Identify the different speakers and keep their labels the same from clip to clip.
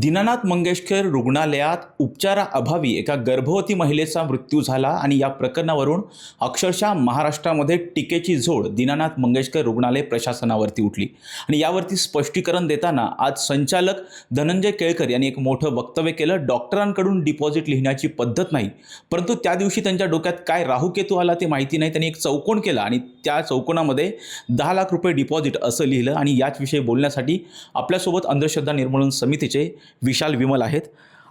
Speaker 1: दीनानाथ मंगेशकर रुग्णालयात उपचाराअभावी एका गर्भवती महिलेचा मृत्यू झाला आणि या प्रकरणावरून अक्षरशः महाराष्ट्रामध्ये टीकेची झोड दीनानाथ मंगेशकर रुग्णालय प्रशासनावरती उठली. आणि यावरती स्पष्टीकरण देताना आज संचालक धनंजय केळकर यांनी एक मोठं वक्तव्य केलं. डॉक्टरांकडून डिपॉझिट लिहिण्याची पद्धत नाही. परंतु त्या दिवशी त्यांच्या डोक्यात काय राहूकेतू आला ते माहिती नाही. त्यांनी एक चौकोन केला आणि त्या चौकोनामध्ये दहा लाख रुपये डिपॉझिट असं लिहिलं. आणि याच विषयी बोलण्यासाठी आपल्यासोबत अंधश्रद्धा निर्मूलन समितीचे विशाल विमल आहेत.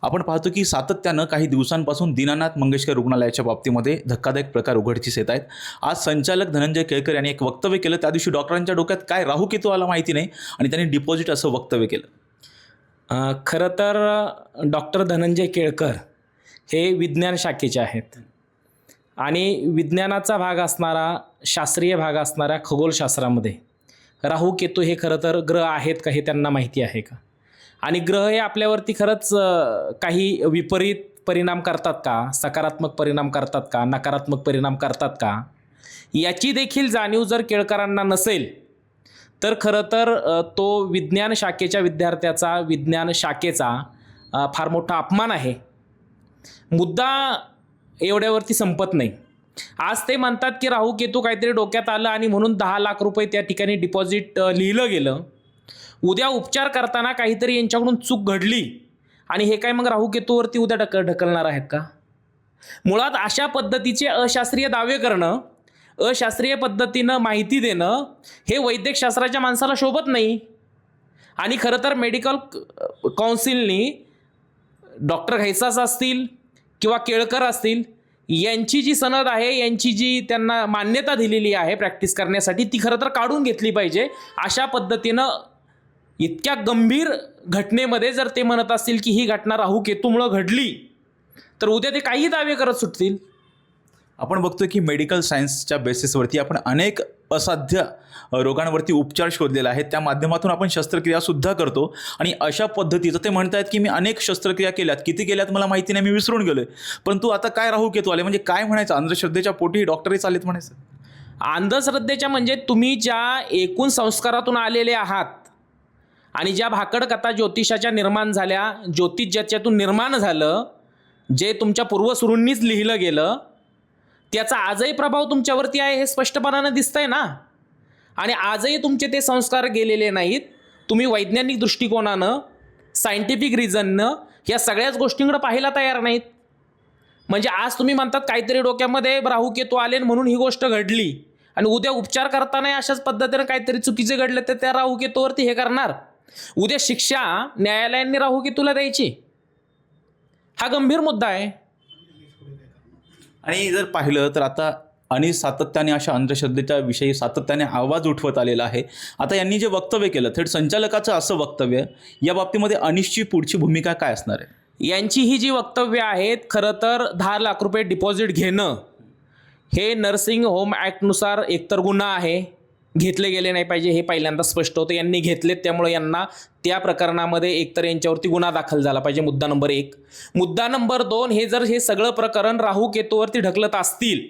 Speaker 1: आपण पाहतो की सातत्यानं काही दिवसांपासून दीनानाथ मंगेशकर रुग्णालयाच्या बाबतीमध्ये धक्कादायक प्रकार उघडकीस येत आहेत. आज संचालक धनंजय केळकर यांनी एक वक्तव्य केलं. त्या दिवशी डॉक्टरांच्या डोक्यात काय राहू राहूकेतू आला माहिती नाही आणि त्यांनी डिपॉझिट असं वक्तव्य केलं.
Speaker 2: खरं तर डॉक्टर धनंजय केळकर हे विज्ञान शाखेचे आहेत. आणि विज्ञानाचा भाग असणारा शास्त्रीय भाग असणाऱ्या खगोलशास्त्रामध्ये राहू केतू हे खरं तर ग्रह आहेत का हे त्यांना माहिती आहे का? आणि ग्रह हे आपल्यावरती खरंच काही विपरीत परिणाम करतात का? सकारात्मक परिणाम करतात का? नकारात्मक परिणाम करतात का? याची देखील जाणीव जर केळकरांना नसेल तर खरं तर तो विज्ञान शाखेच्या विद्यार्थ्याचा विज्ञान शाखेचा फार मोठा अपमान आहे. मुद्दा एवढ्यावरती संपत नाही. आज ते म्हणतात की राहू केतू काहीतरी डोक्यात आलं आणि म्हणून दहा लाख रुपये त्या ठिकाणी डिपॉझिट लिहिलं गेलं. उद्या उपचार करताना काहीतरी यांच्याकडून चूक घडली. आणि हे काय मग राहू केतूवरती उद्या ढकल ढकलणार आहेत का? मुळात अशा पद्धतीचे अशास्त्रीय दावे करणं अशास्त्रीय पद्धतीनं माहिती देणं हे वैद्यकशास्त्राच्या माणसाला शोभत नाही. आणि खरं तर मेडिकल काउन्सिलनी डॉक्टर घैसास असतील किंवा केळकर असतील यांची जी सनद आहे यांची जी त्यांना मान्यता दिलेली आहे प्रॅक्टिस करण्यासाठी ती खरं तर काढून घेतली पाहिजे. अशा पद्धतीनं इतक्या गंभीर घटनेमध्ये जर ते म्हणत असतील की ही घटना राहू केतूमुळं घडली तर उद्या ते काही दावे करत सुटतील.
Speaker 1: आपण बघतोय की मेडिकल सायन्सच्या बेसिसवरती आपण अनेक असाध्य रोगांवरती उपचार शोधलेला आहे त्या माध्यमातून आपण शस्त्रक्रियासुद्धा करतो. आणि अशा पद्धतीचं ते म्हणतायत की मी अनेक शस्त्रक्रिया केल्यात. किती केल्यात मला माहिती नाही मी विसरून गेलोय. परंतु आता काय राहू केतू आले म्हणजे काय म्हणायचं? अंधश्रद्धेच्या पोटी डॉक्टरही चालेत म्हणायचं.
Speaker 2: अंधश्रद्धेच्या म्हणजे तुम्ही ज्या एकूण संस्कारातून आलेले आहात आणि ज्या भाकड कथा ज्योतिषाच्या निर्माण झाल्या ज्योतिष ज्याच्यातून निर्माण झालं जे तुमच्या पूर्वसुरूंनीच लिहिलं गेलं त्याचा आजही प्रभाव तुमच्यावरती आहे हे स्पष्टपणानं दिसतंय ना? आणि आजही तुमचे ते संस्कार गेलेले नाहीत. तुम्ही वैज्ञानिक दृष्टिकोनानं सायंटिफिक रिझननं या सगळ्याच गोष्टींकडे पाहायला तयार नाहीत. म्हणजे आज तुम्ही म्हणतात काहीतरी डोक्यामध्ये राहू केतू आले म्हणून ही गोष्ट घडली. आणि उद्या उपचार करताना अशाच पद्धतीनं काहीतरी चुकीचे घडले तर त्या राहू केतूवरती हे करणार. उद्या शिक्षा न्यायालयांनी राहू केतूला द्यायची? हा गंभीर मुद्दा आहे.
Speaker 1: आणि जर पाहिलं तर आता आणि सातत्याने अशा अंधश्रद्धेच्या विषयी सातत्याने आवाज उठवत आलेला आहे. आता यांनी जे वक्तव्य केलं थेट संचालकाचं असं वक्तव्य या बाबतीमध्ये अनिशची पुढची भूमिका काय असणार आहे?
Speaker 2: यांची ही जी वक्तव्य आहेत खरं तर दहा लाख रुपये डिपॉझिट घेणं हे नर्सिंग होम ॲक्टनुसार एकतर गुन्हा आहे. घेतले गेले नाही पाहिजे हे पहिल्यांदा स्पष्ट होतं. यांनी घेतलेत त्यामुळे यांना त्या प्रकरणामध्ये एकतर यांच्यावरती गुन्हा दाखल झाला पाहिजे मुद्दा नंबर एक. मुद्दा नंबर दोन हे जर हे सगळं प्रकरण राहू केतूवरती ढकलत असतील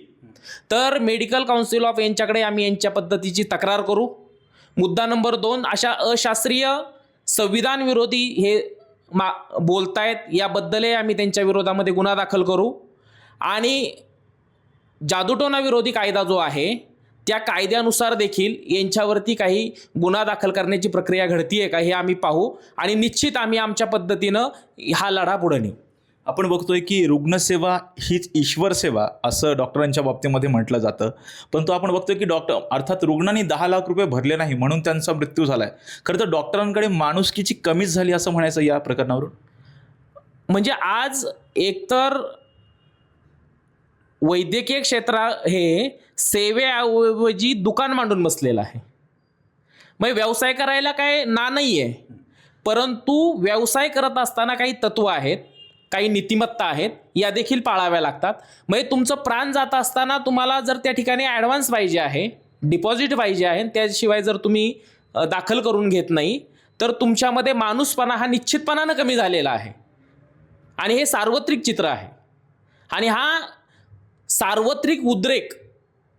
Speaker 2: तर मेडिकल काउन्सिल ऑफ यांच्याकडे आम्ही यांच्या पद्धतीची तक्रार करू. मुद्दा नंबर दोन अशा अशास्त्रीय संविधान विरोधी हे मा बोलतायत याबद्दलही आम्ही त्यांच्या विरोधामध्ये गुन्हा दाखल करू. आणि जादूटोना विरोधी कायदा जो आहे त्या कायद्यानुसार देखील यांच्यावरती काही गुन्हा दाखल करण्याची प्रक्रिया घडतीये का हे आम्ही पाहू आणि निश्चित आम्ही आमच्या पद्धतीनं हा लढा पुढे नेऊ.
Speaker 1: आपण बघतोय की रुग्णसेवा हीच ईश्वर सेवा असं डॉक्टरांच्या बाबतीमध्ये म्हटलं जातं. परंतु आपण बघतोय की डॉक्टर अर्थात रुग्णांनी दहा लाख रुपये भरले नाही म्हणून त्यांचा मृत्यू झालाय. खरं तर डॉक्टरांकडे माणुसकीची कमीच झाली असं म्हणायचं या प्रकरणावरून?
Speaker 2: म्हणजे आज एकतर वैद्यकीय क्षेत्र हे सेवेऐवजी दुकान मांडून बसलेलं आहे. मग व्यवसाय करायला काय ना नाही आहे परंतु व्यवसाय करत असताना काही तत्व आहेत काही नीतिमत्ता आहेत या देखील पाळाव्या लागतात. म्हणजे तुमचं प्राण जात असताना तुम्हाला जर त्या ठिकाणी ॲडव्हान्स पाहिजे आहे डिपॉझिट पाहिजे आहे आणि त्याशिवाय जर तुम्ही दाखल करून घेत नाही तर तुमच्यामध्ये माणूसपणा हा निश्चितपणानं कमी झालेला आहे. आणि हे सार्वत्रिक चित्र आहे. आणि हा सार्वत्रिक उद्रेक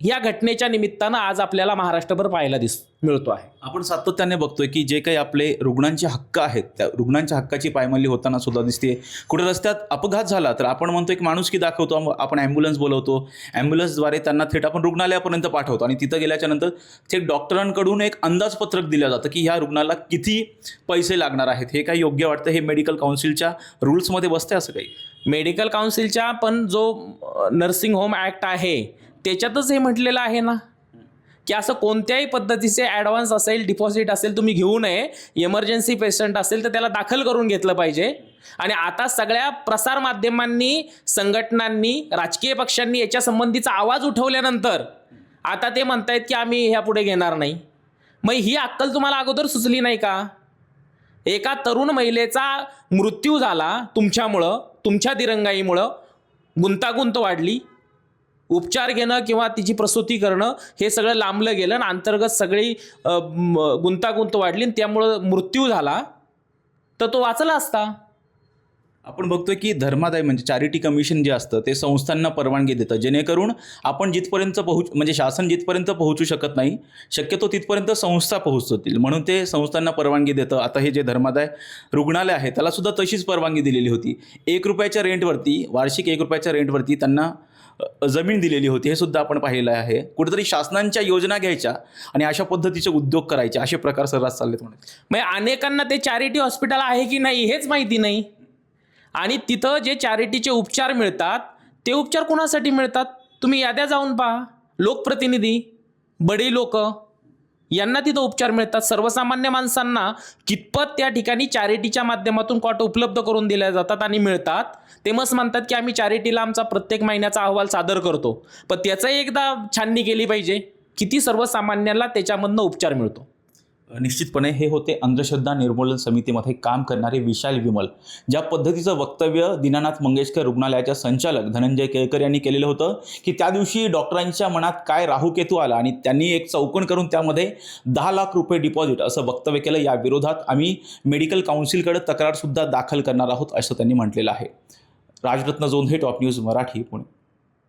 Speaker 2: या घटनेच्या निमित्तानं आज आपल्याला महाराष्ट्रभर पाहायला दिस मिळतो आहे.
Speaker 1: आपण सातत्याने बघतोय की जे काही आपले रुग्णांचे हक्क आहेत त्या रुग्णांच्या हक्काची पायमल्ली होताना सुद्धा दिसते कुठे रस्त्यात अपघात झाला तर आपण म्हणतो एक माणूस की दाखवतो आपण ॲम्ब्युलन्स बोलवतो. ॲम्ब्युलन्सद्वारे त्यांना थेट आपण रुग्णालयापर्यंत पाठवतो आणि तिथं गेल्याच्यानंतर थेट डॉक्टरांकडून एक अंदाजपत्रक दिलं जातं की ह्या रुग्णाला किती पैसे लागणार आहेत. हे काही योग्य वाटतं? हे मेडिकल काउन्सिलच्या रूल्समध्ये बसते असं काही?
Speaker 2: मेडिकल काउन्सिलच्या पण जो नर्सिंग होम ॲक्ट आहे त्याच्यातच हे म्हटलेलं आहे ना? की असं कोणत्याही पद्धतीचे ॲडव्हान्स असेल डिपॉझिट असेल तुम्ही घेऊ नये. इमर्जन्सी पेशंट असेल तर त्याला दाखल करून घेतलं पाहिजे. आणि आता सगळ्या प्रसारमाध्यमांनी संघटनांनी राजकीय पक्षांनी याच्या संबंधीचा आवाज उठवल्यानंतर आता ते म्हणतायत की आम्ही ह्या पुढे घेणार नाही. मग ही अक्कल तुम्हाला अगोदर सुचली नाही का? एका तरुण महिलेचा मृत्यू झाला तुमच्यामुळं तुमच्या दिरंगाईमुळं गुंतागुंत वाढली. उपचार घेणं किंवा तिची प्रसूती करणं हे सगळं लांबलं गेलं आणि अंतर्गत सगळी गुंतागुंत वाढली आणि त्यामुळं मृत्यू झाला. तर तो वाचला असता.
Speaker 1: आपण बघतोय की धर्मादाय म्हणजे चॅरिटी कमिशन जे असतं ते संस्थांना परवानगी देतं. जेणेकरून आपण जिथपर्यंत पोहोच म्हणजे शासन जिथपर्यंत पोहोचू शकत नाही शक्यतो तिथपर्यंत संस्था पोहोचतील. म्हणून ते संस्थांना परवानगी देतं. आता हे जे धर्मादाय रुग्णालय आहे त्याला सुद्धा तशीच परवानगी दिलेली होती. एक रुपयाच्या रेंटवरती वार्षिक एक रुपयाच्या रेंटवरती त्यांना जमीन दिलेली होती हे सुद्धा आपण पाहिलं आहे. कुठेतरी शासनांच्या योजना घ्यायच्या आणि अशा पद्धतीचे उद्योग करायचे असे प्रकार सर्रास चाललेत म्हणून
Speaker 2: म्हणजे अनेकांना ते चॅरिटी हॉस्पिटल आहे की नाही हेच माहिती नाही. आणि तिथं जे चॅरिटीचे उपचार मिळतात ते उपचार कोणासाठी मिळतात? तुम्ही याद्या जाऊन पहा. लोकप्रतिनिधी बडी लोक यांना तिथं उपचार मिळतात. सर्वसामान्य माणसांना कितपत त्या ठिकाणी चॅरिटीच्या माध्यमातून कॉट उपलब्ध करून दिल्या जातात आणि मिळतात ते मस्त म्हणतात की आम्ही चॅरिटीला आमचा प्रत्येक महिन्याचा अहवाल सादर करतो. पण त्याचं एकदा छाननी केली पाहिजे. किती सर्वसामान्याला त्याच्यामधनं उपचार मिळतो.
Speaker 1: निश्चितपणे हे होते अंधश्रद्धा निर्मूलन समितीमध्ये काम करणारे विशाल विमल ज्या पद्धतीचं वक्तव्य दीनानाथ मंगेशकर रुग्णालयाच्या संचालक धनंजय केळकर यांनी केलेलं होतं की त्या दिवशी डॉक्टरांच्या मनात काय राहूकेतू आला आणि त्यांनी एक चौकन करून त्यामध्ये दहा लाख रुपये डिपॉझिट असं वक्तव्य केलं या विरोधात आम्ही मेडिकल काउन्सिलकडे तक्रारसुद्धा दाखल करणार आहोत असं त्यांनी म्हटलेलं आहे. राजरत्न झोन हे टॉप न्यूज मराठी पुणे.